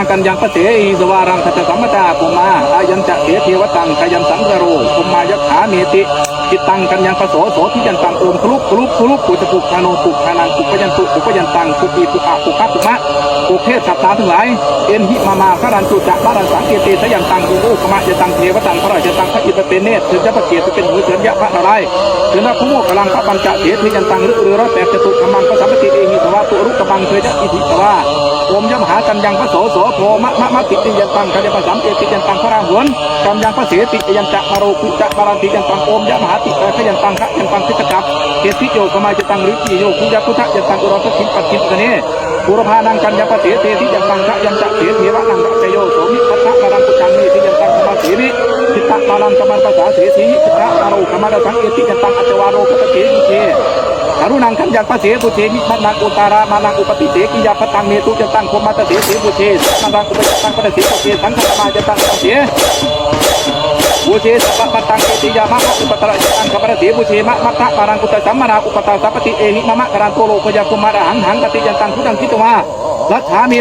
างกันยังพระเสอีสวารังคัจสัมมตาปุมาอายัญจะเสเทวตังกายันสังกโรปุมายขาเมติจิตตังกันยังพระโสโสทิยันตังโอมคลุกคลุกคลุกปุจจุกคาโนปุกคานังปุกยันตุปุกยันตังปุกีปุกอาปุกขะปุกมะปุกเทศสัตตาทั้งหลายเอ็นหิมามาพระรันตุจะพระรันสังเกติสยันตังอุโอขมะยตังเทวตังพระราชตังพระ อิตเป็นเนตถึงจะประเกียรติเป็นหูเถินยะพระนารายณ์ถึงพระพุโมกลังพระปัญจเสถียันตังฤเรือร้อยแปดจตุธรรมังพระสัมปติเอหิสวะตุรุกบังเคยะอิทิสวาโอมยมหากันยังพระโสโสโพมะมะมะติติยันตังขยันปัสสัมเอติยันตังพระราหวนกำยังพระเสติยันจะมโรคุจะบารันติยันตังโอมยมหาติขยันตังขยันตังพิจกับเกติโยกมาจะตังฤทิโยคุยพุทธยันตังอุรสกิปัจจิตเนปุรพานังกันยังพระเสติยันตังขยันจะเสเทวะนังกโยโสมิพัทธะมารังกุจัง ตะมาลังกมันภาษาเสสีตะมาโรกมาดสังเอติยันตังอัจวาโรกตะเกมิเกอรุณังขันยันพระเสบุเชมิมันังอุตารามานังอุปติเสกิยาปตังเมตุจตังคมัตเสเสบุเชสังฆังอุปตังปะเสปะเสสังฆมาจตังเสบุเชสัพพะตังเกติยามะอุปตระจัตังขปะเสบุเชมะมัตตะปารังกุตสัมมาราอุปตาสัพพติเอนิมะมะกรันโตโลกยากุมารหังหังปฏิยันตังพุทังคิตวาลัทธามิ